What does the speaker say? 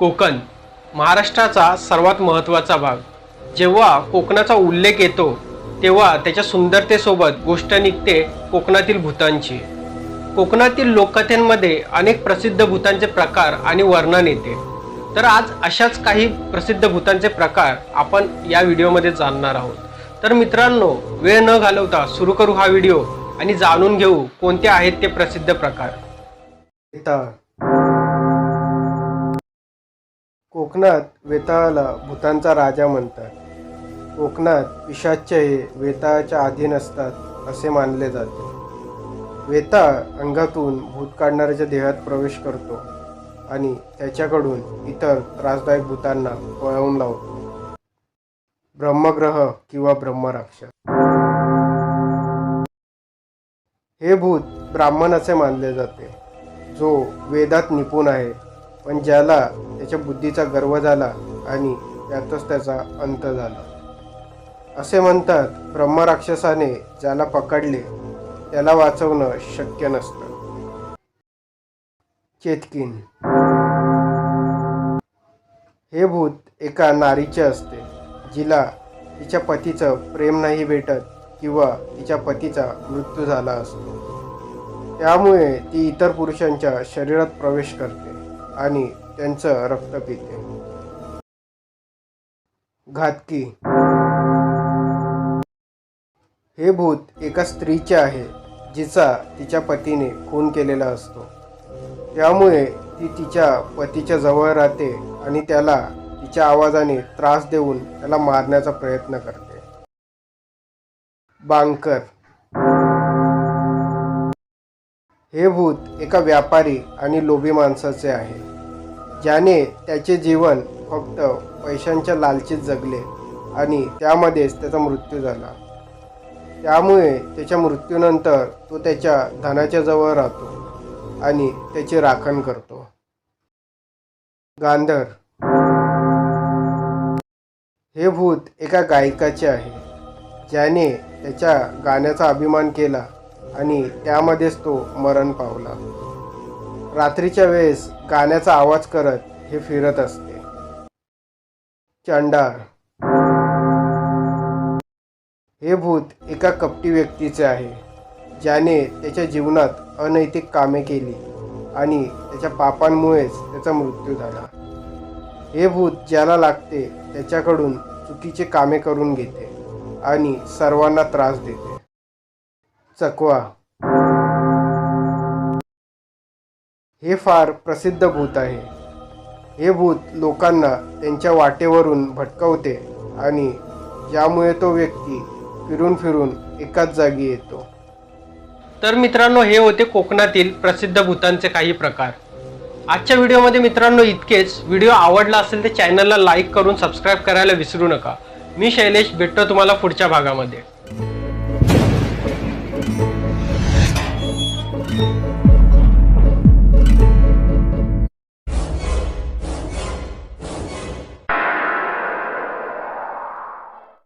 कोकण महाराष्ट्राचा सर्वात महत्त्वाचा भाग. जेव्हा कोकणाचा उल्लेख येतो तेव्हा त्याच्या सुंदरतेसोबत गोष्ट निघते कोकणातील भूतांची. कोकणातील लोककथांमध्ये अनेक प्रसिद्ध भूतांचे प्रकार आणि वर्णन येते. तर आज अशाच काही प्रसिद्ध भूतांचे प्रकार आपण या व्हिडिओमध्ये जाणणार आहोत. तर मित्रांनो वेळ न घालवता सुरू करू हा व्हिडिओ आणि जाणून घेऊ कोणते आहेत ते प्रसिद्ध प्रकार. कोकणात वेताळाला भूतांचा राजा म्हणतात. कोकणात पिशाच्य हे वेताळाच्या अधीन असतात असे मानले जाते. वेताळ अंगातून भूत काढणाऱ्याच्या देहात प्रवेश करतो आणि त्याच्याकडून इतर त्रासदायक भूतांना पळवून लावतो. ब्रह्मग्रह किंवा ब्रह्मराक्षस. हे भूत ब्राह्मण असे मानले जाते जो वेदात निपुण आहे पण ज्याला त्याच्या बुद्धीचा गर्व झाला आणि त्यातच त्याचा अंत झाला. असे म्हणतात ब्रह्मराक्षसाने ज्याला पकडले त्याला वाचवणं शक्य नसतं. चेतकीन. हे भूत एका नारीचे असते जिला तिच्या पतीचं प्रेम नाही भेटत किंवा तिच्या पतीचा मृत्यू झाला असतो. त्यामुळे ती इतर पुरुषांच्या शरीरात प्रवेश करते आणि त्यांचं रक्त पिते. घातकी. हे भूत एका स्त्रीचे आहे जिचा तिच्या पतीने खून केलेला असतो. त्यामुळे ती तिच्या पतीच्या जवळ राहते आणि त्याला तिच्या आवाजाने त्रास देऊन त्याला मारण्याचा प्रयत्न करते. बांकर. हे भूत एका व्यापारी आणि लोभी माणसाचे आहे. ज्याने त्याचे जीवन फक्त पैशांच्या लालचीत जगले आणि त्यामध्येच त्याचा मृत्यू झाला. त्यामुळे त्याच्या मृत्यूनंतर तो त्याच्या धनाच्या जवळ राहतो आणि त्याचे राखण करतो. गांधर. हे भूत एका गायकाचे आहे. ज्याने त्याच्या गाण्याचा अभिमान केला आणि त्यामध्येच तो मरण पावला. रात्रीच्या वेळेस गाण्याचा आवाज करत हे फिरत असते. चंडाळ. हे भूत एका कपटी व्यक्तीचे आहे ज्याने त्याच्या जीवनात अनैतिक कामे केली आणि त्याच्या पापांमुळेच त्याचा मृत्यू झाला. हे भूत ज्याला लागते त्याच्याकडून चुकीचे कामे करून घेते आणि सर्वांना त्रास देते. चकवा. हे फार प्रसिद्ध भूत आहे. हे भूत लोकांना त्यांच्या वाटेवरून भटकवते आणि ज्यामुळे तो व्यक्ती फिरून फिरून एकाच जागी येतो. तर मित्रांनो हे होते कोकणातील प्रसिद्ध भूतांचे काही प्रकार. आजच्या व्हिडिओमध्ये मित्रांनो इतकेच. व्हिडिओ आवडला असेल तर चॅनलला लाईक करून सबस्क्राईब करायला विसरू नका. मी शैलेश भेटतो तुम्हाला पुढच्या भागामध्ये.